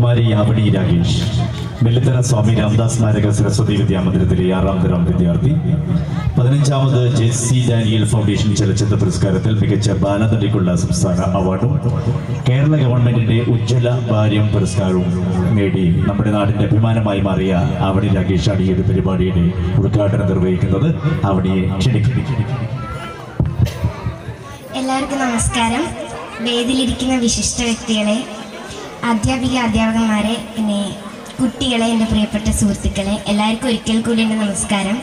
കുമാരി യാവടി രാകേഷ്. നെല്ലിത്തറ സ്വാമി രാംദാസ് സ്മാരക സരസ്വതി വിദ്യാമന്ദിരത്തിലെ ആറാം തരം വിദ്യാർത്ഥി. പതിനഞ്ചാമത് ജെ സി ഡാനിയൽ ഫൗണ്ടേഷൻ ചലച്ചിത്ര പുരസ്കാരത്തിൽ മികച്ച ബാലനടിക്കുള്ള സംസ്ഥാന അവാർഡും കേരള ഗവൺമെന്റിന്റെ ഉജ്ജ്വല ഭാര്യം പുരസ്കാരവും നേടി നമ്മുടെ നാടിന്റെ അഭിമാനമായി മാറിയ ആവടി രാകേഷാണ് ഈ ഒരു പരിപാടിയുടെ ഉദ്ഘാടനം നിർവഹിക്കുന്നത്. അവിടെ ക്ഷണിക്കുന്നു. എല്ലാവർക്കും നമസ്കാരം. വേദിയിലിരിക്കുന്ന വിശിഷ്ട വ്യക്തികളെ അധ്യാപിക അധ്യാപകന്മാരെ പിന്നെ കുട്ടികളെ എന്റെ പ്രിയപ്പെട്ട സുഹൃത്തുക്കളെ എല്ലാവർക്കും ഒരിക്കൽ കൂടി എന്റെ നമസ്കാരം.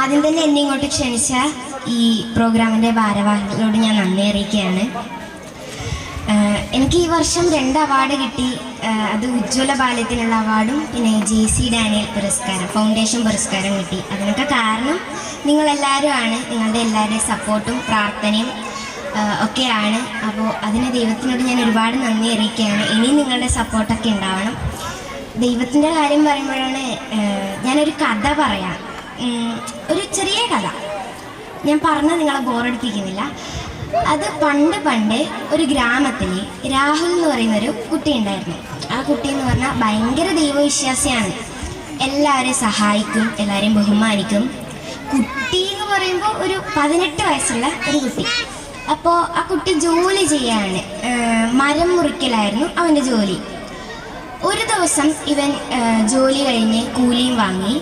ആദ്യം തന്നെ എന്നെ ഇങ്ങോട്ട് ക്ഷണിച്ച ഈ പ്രോഗ്രാമിന്റെ ഭാരവാഹികളോട് ഞാൻ നന്ദി അറിയിക്കുകയാണ്. എനിക്ക് ഈ വർഷം രണ്ട് അവാർഡ് കിട്ടി. അത് ഉജ്ജ്വല ബാല്യത്തിനുള്ള അവാർഡും പിന്നെ ജെ സി ഡാനിയൽ പുരസ്കാരം ഫൗണ്ടേഷൻ പുരസ്കാരം കിട്ടി. അതിനൊക്കെ കാരണം നിങ്ങളെല്ലാവരും ആണ്. നിങ്ങളുടെ എല്ലാവരുടെയും സപ്പോർട്ടും പ്രാർത്ഥനയും ഒക്കെയാണ്. അപ്പോൾ അതിന് ദൈവത്തിനോട് ഞാൻ ഒരുപാട് നന്ദി അറിയിക്കുകയാണ്. ഇനിയും നിങ്ങളുടെ സപ്പോർട്ടൊക്കെ ഉണ്ടാവണം. ദൈവത്തിന്റെ കാര്യം പറയുമ്പോഴാണ് ഞാനൊരു കഥ പറയാം. ഒരു ചെറിയ കഥ. ഞാൻ പറഞ്ഞ് നിങ്ങളെ ബോറടിപ്പിക്കുന്നില്ല അത് പണ്ട് പണ്ട് ഒരു ഗ്രാമത്തിൽ രാഹുൽ എന്ന് പറയുന്ന ഒരു കുട്ടി ഉണ്ടായിരുന്നു. ആ കുട്ടി എന്ന് പറഞ്ഞാൽ ഭയങ്കര ദൈവവിശ്വാസിയാണ്. എല്ലാവരെയും സഹായിക്കും എല്ലാവരെയും ബഹുമാനിക്കും. കുട്ടി എന്ന് പറയുമ്പോൾ ഒരു പതിനെട്ട് വയസ്സുള്ള ഒരു കുട്ടി. അപ്പോൾ ആ കുട്ടി ജോലി ചെയ്യാണ് മരം മുറിക്കലായിരുന്നു അവന്റെ ജോലി. ഒരു ദിവസം ഇവൻ ജോലി കഴിഞ്ഞ് കൂലിയും വാങ്ങി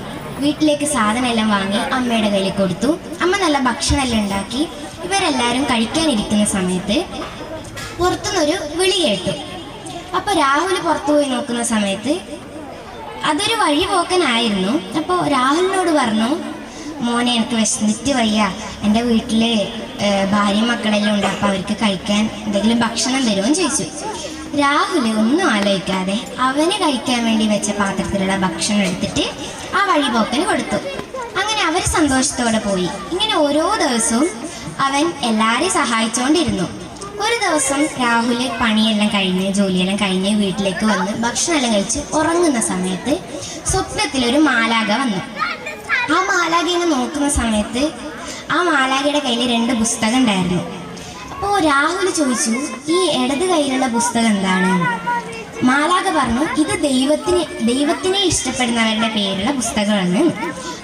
വീട്ടിലേക്ക് സാധനമെല്ലാം വാങ്ങി അമ്മയുടെ കയ്യിൽ കൊടുത്തു. അമ്മ നല്ല ഭക്ഷണമെല്ലാം ഉണ്ടാക്കി. ഇവരെല്ലാവരും കഴിക്കാനിരിക്കുന്ന സമയത്ത് പുറത്തുനിന്നൊരു വിളി കേട്ടു. അപ്പോൾ രാഹുൽ പുറത്തു പോയി നോക്കുന്ന സമയത്ത് അതൊരു വഴി പോക്കനായിരുന്നു അപ്പോൾ രാഹുലിനോട് പറഞ്ഞു മോനെ എനിക്ക് വിശന്നിട്ട് വയ്യ. എന്റെ വീട്ടിൽ ഭാര്യയും മക്കളെല്ലാം ഉണ്ട്. അപ്പോൾ അവർക്ക് കഴിക്കാൻ എന്തെങ്കിലും ഭക്ഷണം തരുമോ എന്ന് ചോദിച്ചു. രാഹുൽ ഒന്നും ആലോചിക്കാതെ അവന് കഴിക്കാൻ വേണ്ടി വെച്ച പാത്രത്തിലുള്ള ഭക്ഷണം എടുത്തിട്ട് ആ വഴി പോക്കന് കൊടുത്തു. അങ്ങനെ അവർ സന്തോഷത്തോടെ പോയി. ഇങ്ങനെ ഓരോ ദിവസവും അവൻ എല്ലാവരെയും സഹായിച്ചുകൊണ്ടിരുന്നു ഒരു ദിവസം രാഹുൽ പണിയെല്ലാം കഴിഞ്ഞ് ജോലിയെല്ലാം കഴിഞ്ഞ് വീട്ടിലേക്ക് വന്ന് ഭക്ഷണമെല്ലാം കഴിച്ച് ഉറങ്ങുന്ന സമയത്ത് സ്വപ്നത്തിൽ ഒരു മാലാക വന്നു. ആ മാലാഖ ഇങ്ങനെ നോക്കുന്ന സമയത്ത് ആ മാലാഖയുടെ കയ്യിൽ രണ്ട് പുസ്തകം ഉണ്ടായിരുന്നു. അപ്പോൾ രാഹുൽ ചോദിച്ചു ഈ ഇടത് കയ്യിലുള്ള പുസ്തകം എന്താണ്? മാലാഖ പറഞ്ഞു ഇത് ദൈവത്തിന് ദൈവത്തിനെ ഇഷ്ടപ്പെടുന്നവരുടെ പേരുള്ള പുസ്തകമാണ്.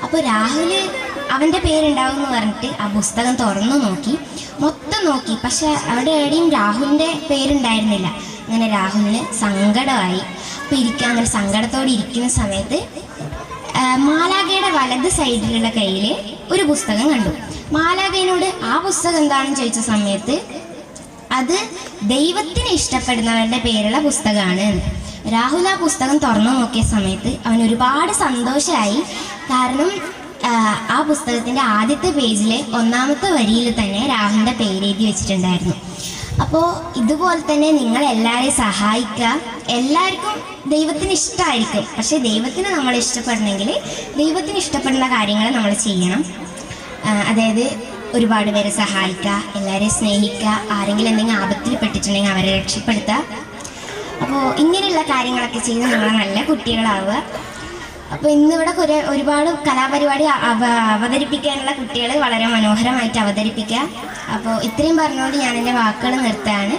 അപ്പോൾ രാഹുൽ അവന്റെ പേരുണ്ടാവും എന്ന് പറഞ്ഞിട്ട് ആ പുസ്തകം തുറന്നു നോക്കി. മൊത്തം നോക്കി. പക്ഷെ അവിടെ എവിടെയും രാഹുലിന്റെ പേരുണ്ടായിരുന്നില്ല. അങ്ങനെ രാഹുലിന് സങ്കടമായി. അപ്പോൾ ഇരിക്കാൻ അങ്ങനെ സങ്കടത്തോടെ ഇരിക്കുന്ന സമയത്ത് മാലാഖയുടെ വലത് സൈഡിലുള്ള കയ്യിൽ ഒരു പുസ്തകം കണ്ടു. മാലാഖയോട് ആ പുസ്തകം എന്താണെന്ന് ചോദിച്ച സമയത്ത് അത് ദൈവത്തിന് ഇഷ്ടപ്പെടുന്നവരുടെ പേരുള്ള പുസ്തകമാണ്. രാഹുൽ ആ പുസ്തകം തുറന്നു നോക്കിയ സമയത്ത് അവൻ ഒരുപാട് സന്തോഷമായി കാരണം ആ, പുസ്തകത്തിന്റെ ആദ്യത്തെ പേജിലെ ഒന്നാമത്തെ വരിയിൽ തന്നെ രാഹുലിന്റെ പേര് എഴുതി വെച്ചിട്ടുണ്ടായിരുന്നു. അപ്പോൾ ഇതുപോലെ തന്നെ നിങ്ങൾ എല്ലാവരെയും സഹായിക്കുക. എല്ലാവർക്കും ദൈവത്തിന് ഇഷ്ടമായിരിക്കും പക്ഷേ ദൈവത്തിന് നമ്മൾ ഇഷ്ടപ്പെടണമെങ്കിൽ ദൈവത്തിന് ഇഷ്ടപ്പെടുന്ന കാര്യങ്ങൾ നമ്മൾ ചെയ്യണം. അതായത് ഒരുപാട് പേരെ സഹായിക്കുക എല്ലാവരെയും സ്നേഹിക്കുക ആരെങ്കിലും എന്തെങ്കിലും ആപത്തിൽ പെട്ടിട്ടുണ്ടെങ്കിൽ അവരെ രക്ഷപ്പെടുത്തുക. അപ്പോൾ ഇങ്ങനെയുള്ള കാര്യങ്ങളൊക്കെ ചെയ്ത് നമ്മൾ നല്ല കുട്ടികളാവുക. അപ്പോൾ ഇന്നിവിടെ കുറെ ഒരുപാട് കലാപരിപാടി അവതരിപ്പിക്കാനുള്ള കുട്ടികൾ വളരെ മനോഹരമായിട്ട് അവതരിപ്പിക്കുക. അപ്പോൾ ഇത്രയും പറഞ്ഞുകൊണ്ട് ഞാൻ എന്റെ വാക്കുകൾ നിർത്തുകയാണ്.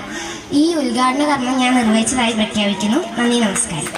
ഈ ഉദ്ഘാടന കർമ്മം ഞാൻ നിർവഹിച്ചതായി പ്രഖ്യാപിക്കുന്നു. നന്ദി നമസ്കാരം.